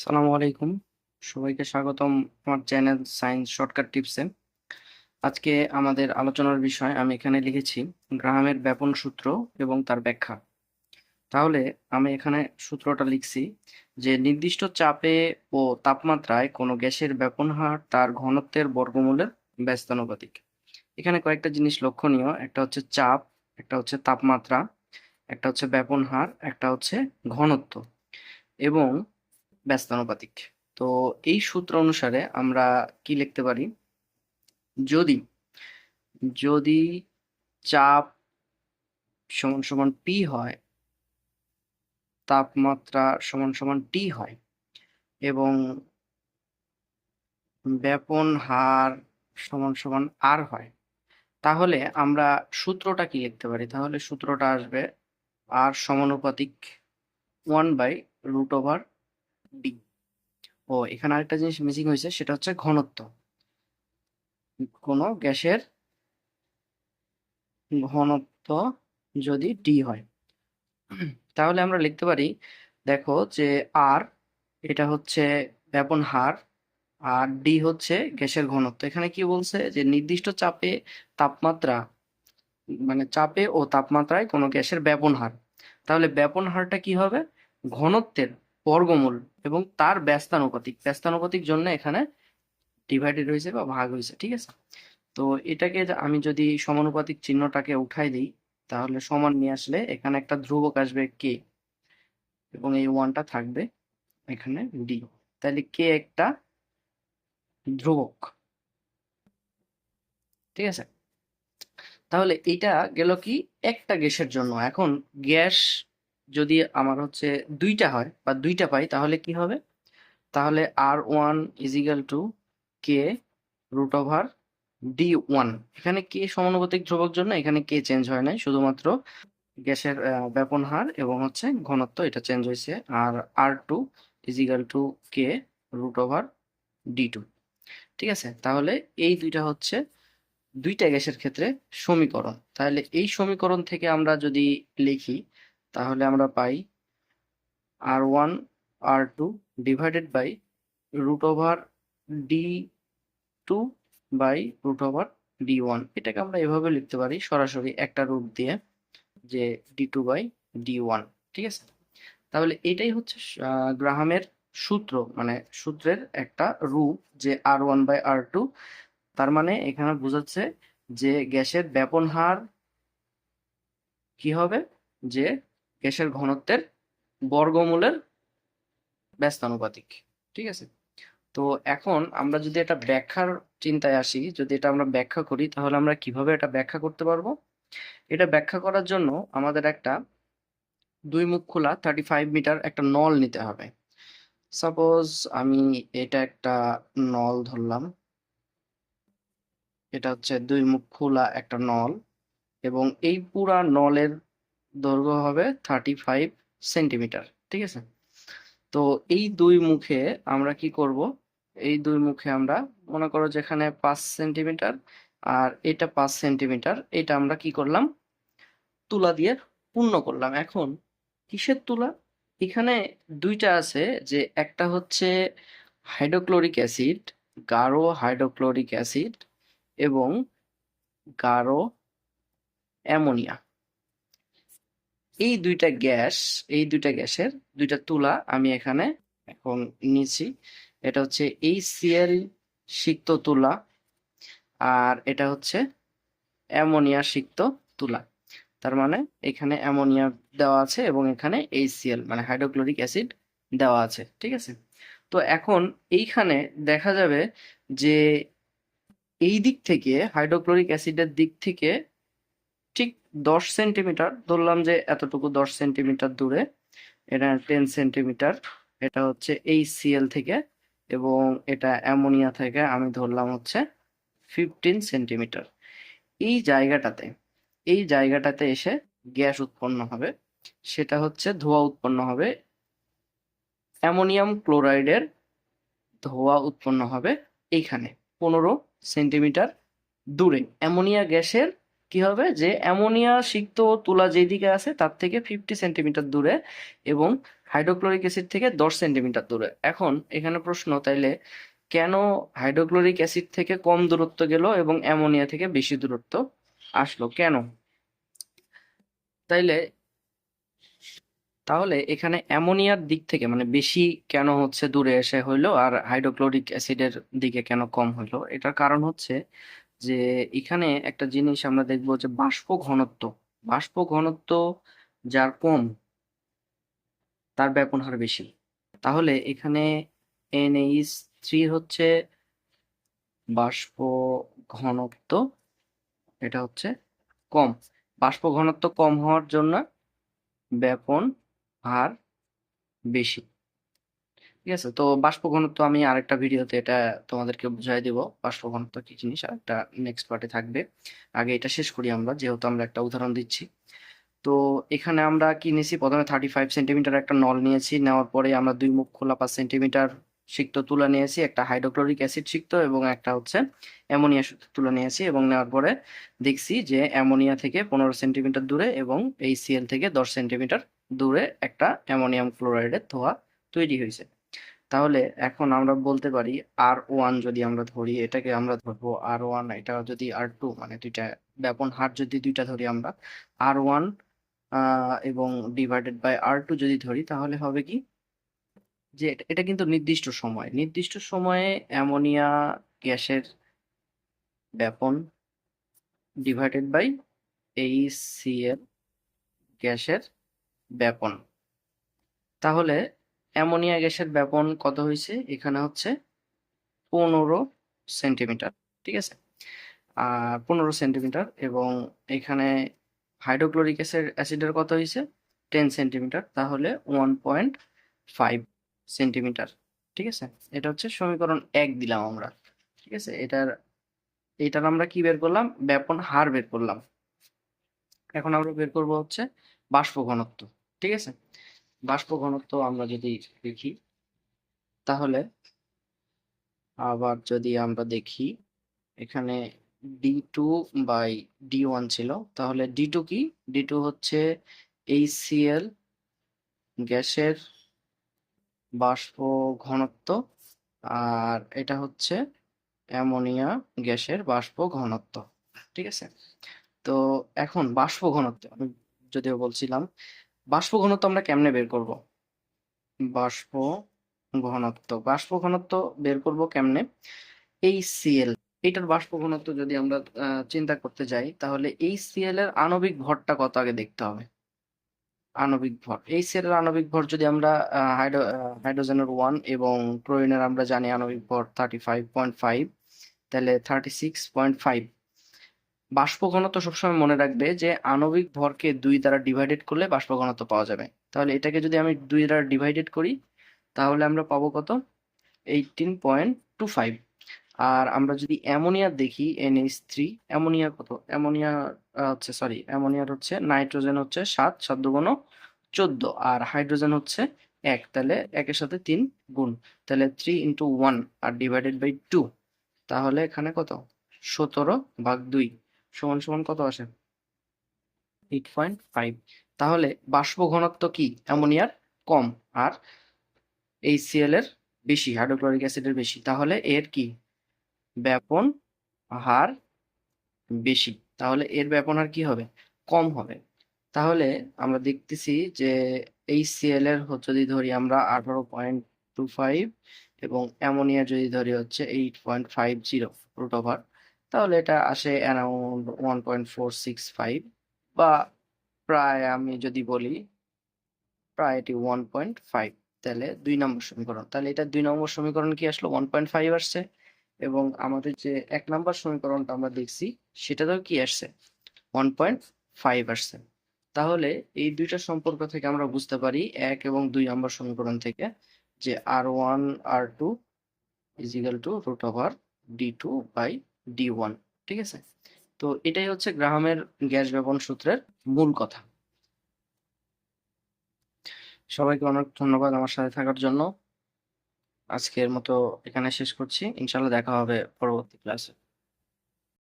সালামু আলাইকুম। সবাইকে স্বাগতম আমার চ্যানেল সায়েন্স শর্টকাট টিপসে। আজকে আমাদের আলোচনার বিষয় আমি এখানে লিখেছি, গ্রাহামের ব্যাপন সূত্র এবং তার ব্যাখ্যা। তাহলে আমি এখানে সূত্রটা লিখছি যে, নির্দিষ্ট চাপে ও তাপমাত্রায় কোনো গ্যাসের ব্যাপন হার তার ঘনত্বের বর্গমূলের ব্যস্তানুপাতিক। এখানে কয়েকটা জিনিস লক্ষণীয়, একটা হচ্ছে চাপ, একটা হচ্ছে তাপমাত্রা, একটা হচ্ছে ব্যাপন হার, একটা হচ্ছে ঘনত্ব। এবং ব্যস্তানুপাতিক। তো এই সূত্র অনুসারে আমরা কি লিখতে পারি? যদি যদি চাপ সমান সমান পি হয়, তাপমাত্রা সমান সমান টি হয়, এবং ব্যাপন হার সমান সমান আর হয়, তাহলে আমরা সূত্রটা কি লিখতে পারি? তাহলে সূত্রটা আসবে আর সমানুপাতিক one by root over D ও, এখানে আরেকটা জিনিস মিসিং হয়েছে, সেটা হচ্ছে ঘনত্ব। কোনো গ্যাসের ঘনত্ব যদি ডি হয়। তাহলে আমরা লিখতে পারি, দেখো যে আর এটা হচ্ছে ব্যাপন হার, আর ডি হচ্ছে গ্যাসের ঘনত্ব। এখানে কি বলছে? যে নির্দিষ্ট চাপে তাপমাত্রা মানে চাপে ও তাপমাত্রায় কোনো গ্যাসের ব্যাপন হার। তাহলে ব্যাপন হারটা কি হবে? ঘনত্বের বর্গমূল এবং তার ব্যস্তানুপাতিক। ব্যস্তানুপাতিক জন্য এখানে ডিভাইডেড হয়েছে বা ভাগ হয়েছে, ঠিক আছে? তো এটাকে আমি যদি সমানুপাতিক চিহ্নটাকে উঠাই দিই, তাহলে সমান নিয়ে আসলে এখানে একটা ধ্রুবক আসবে কে এবং এই ওয়ানটা থাকবে এখানে ডি তাহলে কে একটা ধ্রুবক, ঠিক আছে? তাহলে এটা গেল কি? একটা গ্যাসের জন্য। এখন গ্যাস যদি আমার হচ্ছে দুইটা হয় বা দুইটা পাই, তাহলে কি হবে? তাহলে আর one is equal to K root over D one এখানে কে সমানুপাতিক ধ্রুবক জন্য এখানে কে চেঞ্জ হয় নাই, শুধুমাত্র গ্যাসের ব্যাপন হার এবং হচ্ছে ঘনত্ব, এটা চেঞ্জ হয়েছে। আর R two is equal to K root over D two ঠিক আছে? তাহলে এই দুইটা হচ্ছে দুইটা গ্যাসের ক্ষেত্রে সমীকরণ। তাহলে এই সমীকরণ থেকে আমরা যদি লিখি তাহলে আমরা পাই R one R two divided by root over D two by root over D one এটাকে আমরা এভাবে লিখতে পারি সরাসরি একটা রুট দিয়ে, যে D two by D one ঠিক আছে? তাহলে এটাই হচ্ছে গ্রাহামের সূত্র মানে সূত্রের একটা রূপ যে R one by R two তার মানে এখানে বোঝাচ্ছে যে গ্যাসের ব্যাপন হার কি হবে? যে গ্যাসের ঘনত্বের বর্গমূলের ব্যস্তানুপাতিক ঠিক আছে? তো এখন আমরা যদি এটা ব্যাখ্যার চিন্তায় আসি, যদি এটা আমরা ব্যাখ্যা করি, তাহলে আমরা কীভাবে এটা ব্যাখ্যা করতে পারব? এটা ব্যাখ্যা করার জন্য আমাদের একটা দুই মুখ খোলা থার্টি ফাইভ মিটার একটা নল নিতে হবে। সাপোজ আমি এটা একটা নল ধরলাম। এটা হচ্ছে দুই মুখ খোলা একটা নল এবং এই পুরা নলের দৈর্ঘ্য হবে থার্টি ফাইভ সেন্টিমিটার ঠিক আছে? তো এই দুই মুখে আমরা কি করব? এই দুই মুখে আমরা মনে করো যেখানে পাঁচ সেন্টিমিটার আর এটা পাঁচ সেন্টিমিটার এটা আমরা কি করলাম? তুলা দিয়ে পূর্ণ করলাম। এখন কিসের তুলা? এখানে দুইটা আছে যে একটা হচ্ছে হাইড্রোক্লোরিক অ্যাসিড গাঢ় হাইড্রোক্লোরিক অ্যাসিড এবং গাঢ় অ্যামোনিয়া। এই দুইটা গ্যাস, এই দুইটা গ্যাসের দুইটা তুলা আমি এখানে এখন নিয়েছি। এটা হচ্ছে এই সিএল সিক্ত তুলা আর এটা হচ্ছে অ্যামোনিয়া সিক্ত তুলা। তার মানে এখানে অ্যামোনিয়া দেওয়া আছে এবং এখানে এইচসিএল মানে হাইড্রোক্লোরিক অ্যাসিড দেওয়া আছে, ঠিক আছে? তো এখন এইখানে দেখা যাবে যে এই দিক থেকে, হাইড্রোক্লোরিক অ্যাসিডের দিক থেকে ঠিক দশ সেন্টিমিটার, ধরলাম যে এতটুকু দশ সেন্টিমিটার দূরে, এটা টেন সেন্টিমিটার, এটা হচ্ছে এই সিএল থেকে এবং এটা অ্যামোনিয়া থেকে আমি ধরলাম হচ্ছে ফিফটিন সেন্টিমিটার। এই জায়গাটাতে এই জায়গাটাতে এসে গ্যাস উৎপন্ন হবে, সেটা হচ্ছে ধোঁয়া উৎপন্ন হবে, অ্যামোনিয়াম ক্লোরাইডের ধোঁয়া উৎপন্ন হবে এইখানে পনেরো সেন্টিমিটার দূরে। অ্যামোনিয়া গ্যাসের কি হবে? যে অ্যামোনিয়া সিক্ত তুলা যেদিকে আছে, তার থেকে ফিফটি সেন্টিমিটার দূরে এবং হাইড্রোক্লোরিক অ্যাসিড থেকে দশ সেন্টিমিটার দূরে। এখন এখানে প্রশ্ন, তাইলে কেন হাইড্রোক্লোরিক অ্যাসিড থেকে কম দূরত্ব গেল এবং অ্যামোনিয়া থেকে বেশি দূরত্ব আসলো? কেন? তাইলে তাহলে এখানে অ্যামোনিয়ার দিক থেকে মানে বেশি কেন হচ্ছে দূরে এসে হইল আর হাইড্রোক্লোরিক অ্যাসিডের দিকে কেন কম হইল? এটার কারণ হচ্ছে যে এখানে একটা জিনিস আমরা দেখব যে বাষ্প ঘনত্ব বাষ্প ঘনত্ব যার কম, তার ব্যাপন হার বেশি। তাহলে এখানে এনএইচ থ্রি হচ্ছে বাষ্প ঘনত্ব, এটা হচ্ছে কম। বাষ্প ঘনত্ব কম হওয়ার জন্য ব্যাপন হার বেশি। ঠিক আছে? তো বাষ্প ঘনত্ব আমি আরেকটা ভিডিওতে এটা তোমাদেরকে বুঝাই দিব। বাষ্প ঘনত্ব কি জিনিস? আরেকটা নেক্সট পার্টে থাকবে। আগে এটা শেষ করি আমরা, যেহেতু আমরা একটা উদাহরণ দিচ্ছি। তো এখানে আমরা কি নিয়েছি? প্রথমে থার্টি ফাইভ সেন্টিমিটার একটা নল নিয়েছি। নেওয়ার পরে আমরা দুই মুখ খোলা পাঁচ সেন্টিমিটার সিক্ত তুলা নিয়েছি, একটা হাইড্রোক্লোরিক অ্যাসিড সিক্ত এবং একটা হচ্ছে অ্যামোনিয়া তুলা নিয়েছি এবং নেওয়ার পরে দেখছি যে অ্যামোনিয়া থেকে পনেরো সেন্টিমিটার দূরে এবং এই সিএল থেকে দশ সেন্টিমিটার দূরে একটা অ্যামোনিয়াম ক্লোরাইডের ধোয়া তৈরি হয়েছে। তাহলে এখন আমরা বলতে পারি আর ওয়ান যদি আমরা ধরি, এটাকে আমরা ধরবো আর ওয়ান এটা যদি আর টু মানে দুইটা ব্যাপন হার যদি দুইটা ধরি আমরা আর ওয়ান এবং ডিভাইডেড বাই আর টু যদি ধরি, তাহলে হবে কি? যে এটা- কিন্তু নির্দিষ্ট সময়, নির্দিষ্ট সময়ে অ্যামোনিয়া গ্যাসের ব্যাপন ডিভাইডেড বাই এইচসিএল গ্যাসের ব্যাপন। তাহলে অ্যামোনিয়া গ্যাসের ব্যাপন কত হয়েছে? এখানে হচ্ছে পনেরো সেন্টিমিটার, ঠিক আছে? আর পনেরো সেন্টিমিটার এবং এখানে হাইড্রোক্লোরিক অ্যাসিড, অ্যাসিডের কত হয়েছে? টেন সেন্টিমিটার, তাহলে ওয়ান পয়েন্ট ফাইভ সেন্টিমিটার, ঠিক আছে? এটা হচ্ছে সমীকরণ এক দিলাম আমরা, ঠিক আছে? এটার এটার আমরা কি বের করলাম? ব্যাপন হার বের করলাম। এখন আমরা বের করব হচ্ছে বাষ্প ঘনত্ব, ঠিক আছে? বাষ্প ঘনত্ব আমরা যদি দেখি, তাহলে আবার যদি আমরা দেখি এখানে D two by D one ছিল, তাহলে ডি টু কি? ডি টু হচ্ছে এইচসিএল গ্যাসের বাষ্প ঘনত্ব, আর এটা হচ্ছে অ্যামোনিয়া গ্যাসের বাষ্প ঘনত্ব, ঠিক আছে? তো এখন বাষ্প ঘনত্ব, আমি যদিও বলছিলাম বাষ্প ঘনত্ব আমরা কেমনে বের করব? বাষ্প ঘনত্ব বাষ্প ঘনত্ব বের করব কেমনে? এই সিএল এটার বাষ্প ঘনত্ব যদি আমরা চিন্তা করতে যাই, তাহলে এই সিএল এর আণবিক ভরটা কত আগে দেখতে হবে? আণবিক ভর এই সিএল এর আণবিক ভর যদি আমরা হাইড্রো হাইড্রোজেনের ওয়ান এবং ক্লোরিনের আমরা জানি আণবিক ভর থার্টি ফাইভ পয়েন্ট ফাইভ তাহলে থার্টি সিক্স পয়েন্ট ফাইভ বাষ্প ঘনত্ব সবসময় মনে রাখবে যে আণবিক ভরকে দুই দ্বারা ডিভাইডেড করলে বাষ্প ঘনত্ব পাওয়া যাবে। তাহলে এটাকে যদি আমি দুই দ্বারা ডিভাইডেড করি, তাহলে আমরা পাবো কত? এইটিন পয়েন্ট টু ফাইভ আর আমরা যদি অ্যামোনিয়া দেখি, এনএইচ থ্রি, অ্যামোনিয়া কত? অ্যামোনিয়া হচ্ছে সরি অ্যামোনিয়ার হচ্ছে, নাইট্রোজেন হচ্ছে সাত সাত দুগুণ চোদ্দ। আর হাইড্রোজেন হচ্ছে এক, তাহলে একের সাথে তিন গুণ। তাহলে থ্রি ইন্টু ওয়ান আর ডিভাইডেড বাই টু তাহলে এখানে কত? সতেরো ভাগ দুই। সমান সমান কত আসে? এইট পয়েন্ট ফাইভ তাহলে বাষ্প ঘনত্ব কি? অ্যামোনিয়ার কম। আর এইচসিএল এর বেশি, হাইড্রোক্লোরিক অ্যাসিডের বেশি। তাহলে এর কি? ব্যাপন হার বেশি। তাহলে এর ব্যাপন হার কি হবে? কম হবে। তাহলে আমরা দেখতেছি যে এইচসিএল এর হ- যদি ধরি আমরা আঠারো পয়েন্ট টু ফাইভ এবং অ্যামোনিয়া যদি ধরি হচ্ছে eight point five zero root over তাহলে এটা আসে around one point four six five বা প্রায় আমি যদি বলি, প্রায় এটি ওয়ান পয়েন্ট ফাইভ তাহলে দুই নম্বর সমীকরণ। তাহলে এটা দুই নম্বর সমীকরণ কি আসলো? ওয়ান পয়েন্ট ফাইভ আসছে এবং আমাদের যে এক নম্বর সমীকরণটা আমরা দেখছি, সেটাতেও কি আসছে? ওয়ান পয়েন্ট ফাইভ আসছে। তাহলে এই দুইটা সম্পর্ক থেকে আমরা বুঝতে পারি এক এবং দুই নম্বর সমীকরণ থেকে যে R one R two is equal to root over D two by D one, ঠিক আছে? তো এটাই হচ্ছে গ্রাহামের গ্যাস ব্যবন সূত্রের মূল কথা। সবাইকে অনেক ধন্যবাদ আমার সাথে থাকার জন্য। আজকের মতো এখানে শেষ করছি। ইনশাল্লাহ দেখা হবে পরবর্তী ক্লাসে।